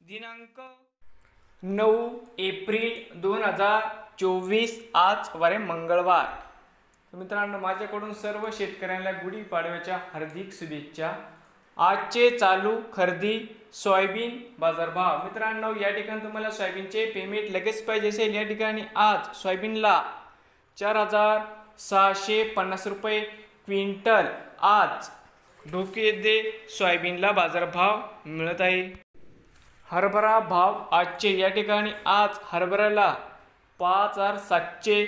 दिनांक नऊ एप्रिल दोन हजार चोवीस आज वारे मंगळवार. तर मित्रांनो माझ्याकडून सर्व शेतकऱ्यांना गुढीपाडव्याच्या हार्दिक शुभेच्छा. आजचे चालू खरेदी सोयाबीन बाजारभाव. मित्रांनो या ठिकाणी तुम्हाला सोयाबीनचे पेमेंट लगेच पाहिजे असेल. या ठिकाणी आज सोयाबीनला चार हजार सहाशे पन्नास रुपये क्विंटल आज ढोकेदे सोयाबीनला बाजारभाव मिळत आहे. हरभरा भाव आजचे या ठिकाणी आज हरभऱ्याला पाच हजार सातशे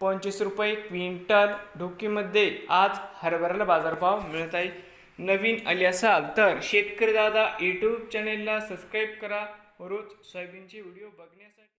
पंचवीस रुपये क्विंटल. ढोकीमध्ये आज हरभऱ्याला बाजारभाव मिळत आहे. नवीन आले असाल तर शेतकरी दादा यूट्यूब चॅनेलला सबस्क्राईब करा. रोज सोयाबीनचे व्हिडिओ बघण्यासाठी